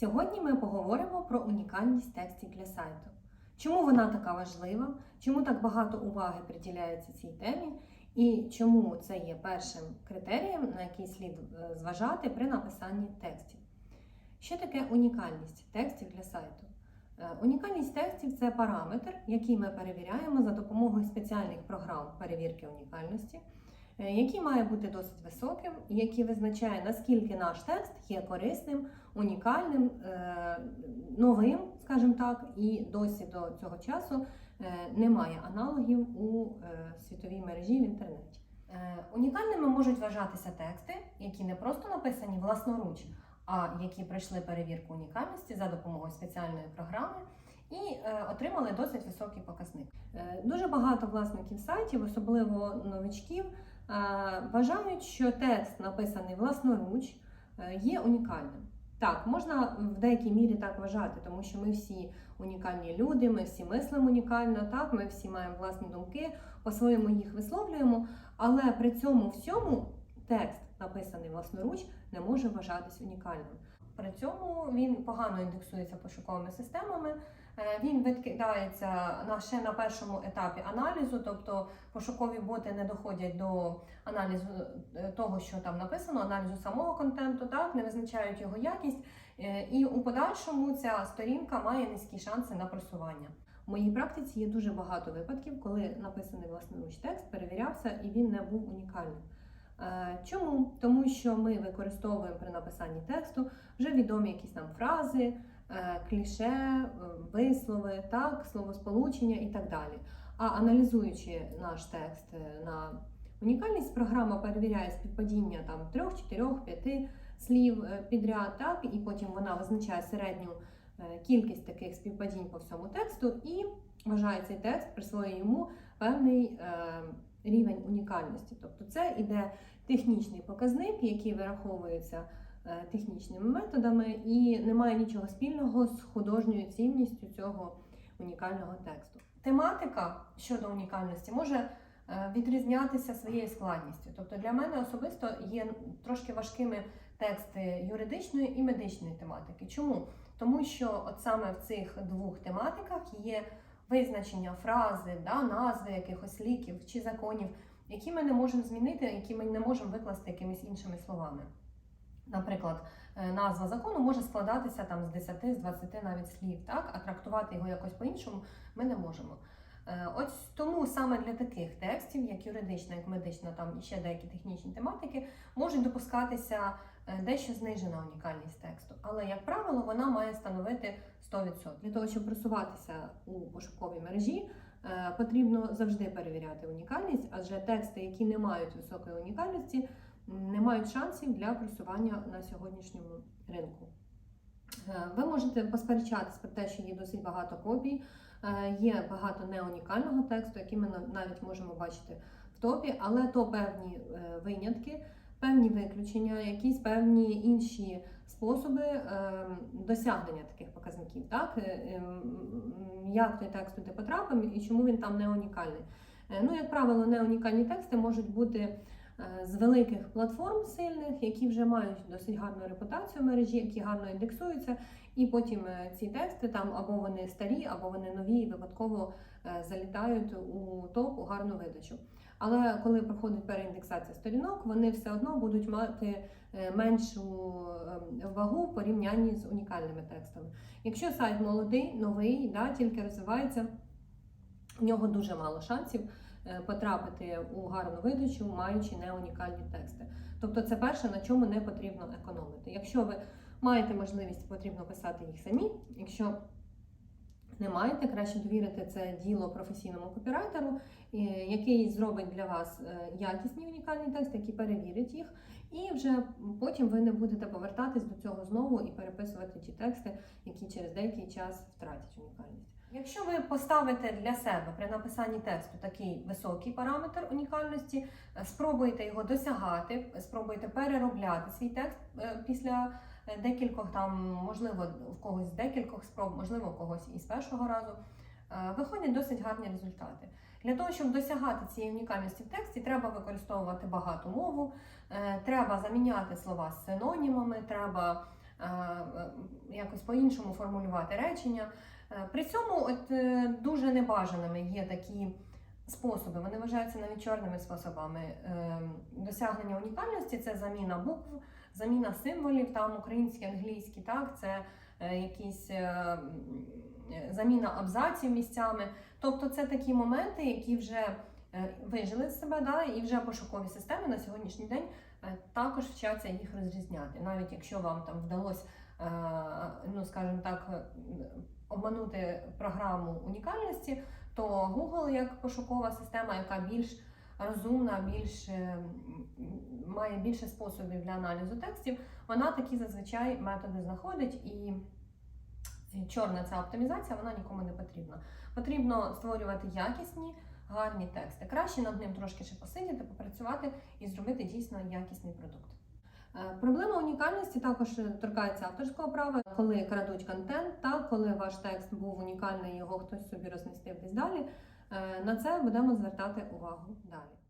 Сьогодні ми поговоримо про унікальність текстів для сайту. Чому вона така важлива, чому так багато уваги приділяється цій темі, і чому це є першим критерієм, на який слід е, зважати при написанні текстів. Що таке унікальність текстів для сайту? Е, Унікальність текстів це параметр, який ми перевіряємо за допомогою спеціальних програм перевірки унікальності, який має бути досить високим, який визначає, наскільки наш текст є корисним, унікальним, е, новим, скажімо так, і досі до цього часу е, немає аналогів у е, світовій мережі в інтернеті. Е, Унікальними можуть вважатися тексти, які не просто написані власноруч, а які пройшли перевірку унікальності за допомогою спеціальної програми і е, отримали досить високий показник. Е, Дуже багато власників сайтів, особливо новичків, е, вважають, що текст, написаний власноруч, е, є унікальним. Так, можна в деякій мірі так вважати, тому що ми всі унікальні люди, ми всі мислимо унікально, так, ми всі маємо власні думки, по-своєму їх висловлюємо, але при цьому всьому текст, написаний власноруч, не може вважатись унікальним. При цьому він погано індексується пошуковими системами. е, Він відкидається на ще на першому етапі аналізу, тобто пошукові боти не доходять до аналізу е, того, що там написано, аналізу самого контенту, так не визначають його якість, е, і у подальшому ця сторінка має низькі шанси на просування. У моїй практиці є дуже багато випадків, коли написаний власноруч текст перевірявся і він не був унікальним. Е, Чому? Тому що ми використовуємо при написанні тексту вже відомі якісь нам фрази, е, кліше, е, вислови, так, словосполучення і так далі. А аналізуючи наш текст на унікальність, програма перевіряє співпадіння там трьох, чотирьох, п'яти слів підряд, так, і потім вона визначає середню кількість таких співпадінь по всьому тексту і вважає цей текст, присвоює йому певний рівень унікальності. Тобто це іде технічний показник, який вираховується е, технічними методами, і не має нічого спільного з художньою цінністю цього унікального тексту. Тематика щодо унікальності може е, відрізнятися своєю складністю. Тобто для мене особисто є трошки важкими тексти юридичної і медичної тематики. Чому? Тому що от саме в цих двох тематиках є визначення фрази, да, назви якихось ліків чи законів, які ми не можемо змінити, які ми не можемо викласти якимись іншими словами. Наприклад, е, назва закону може складатися там з 10, з 20 навіть слів, так? а трактувати його якось по-іншому ми не можемо. Е, Ось тому саме для таких текстів, як юридична, як медична, там ще деякі технічні тематики, можуть допускатися е, дещо знижена унікальність тексту. Але, як правило, вона має становити 100%. Для того, щоб просуватися у пошуковій мережі, е, потрібно завжди перевіряти унікальність, адже тексти, які не мають високої унікальності, не мають шансів для просування на сьогоднішньому ринку. Е, Ви можете посперечатись про те, що є досить багато копій, е, є багато неунікального тексту, який ми навіть можемо бачити в топі, але то певні е, винятки, певні виключення, якісь певні інші способи досягнення таких показників. Так? Як той текст туди потрапив і чому він там не унікальний. Ну, як правило, неунікальні тексти можуть бути з великих платформ сильних, які вже мають досить гарну репутацію в мережі, які гарно індексуються, і потім е, ці тексти там або вони старі, або вони нові і випадково е, залітають у топ у гарну видачу. Але коли проходить переіндексація сторінок, вони все одно будуть мати е, меншу е, вагу в порівнянні з унікальними текстами. Якщо сайт молодий, новий, да, тільки розвивається, у нього дуже мало шансів е, потрапити у гарну видачу, маючи неунікальні тексти. Тобто, це перше, на чому не потрібно економити. Якщо ви маєте можливість, потрібно писати їх самі. Якщо не маєте, краще довірити це діло професійному копірайтеру, е, який зробить для вас е, якісні унікальні тексти, які перевірить їх, і вже потім ви не будете повертатись до цього знову і переписувати ті тексти, які через деякий час втратять унікальність. Якщо ви поставите для себе при написанні тексту такий високий параметр унікальності, е, спробуйте його досягати, спробуйте переробляти свій текст е, після е, декількох там, можливо, в когось декількох спроб, можливо, у когось і з першого разу, виходять досить гарні результати. Для того, щоб досягати цієї унікальності в тексті, треба використовувати багату мову, треба заміняти слова з синонімами, треба якось по-іншому формулювати речення. Е, При цьому от, е, дуже небажаними є такі способи, вони вважаються навіть чорними способами е, досягнення унікальності це заміна букв, заміна символів, там українські, англійські, так, це е, якісь е, е, заміна абзаців місцями. Тобто це такі моменти, які вже е, вижили з себе, да, і вже пошукові системи на сьогоднішній день е, також вчаться їх розрізняти. Навіть якщо вам там вдалося, е, ну скажімо так, е, обманути програму унікальності, то Google як пошукова система, яка більш розумна, більш е, має більше способів для аналізу текстів, вона такі зазвичай методи знаходить і. Чорна ця оптимізація, вона нікому не потрібна. Потрібно створювати якісні, гарні тексти. Краще над ним трошки ще посидіти, попрацювати і зробити дійсно якісний продукт. Е, проблема унікальності також торкається авторського права, коли крадуть контент та коли ваш текст був унікальний, його хтось собі розмістив десь далі. Е, на це будемо звертати увагу далі.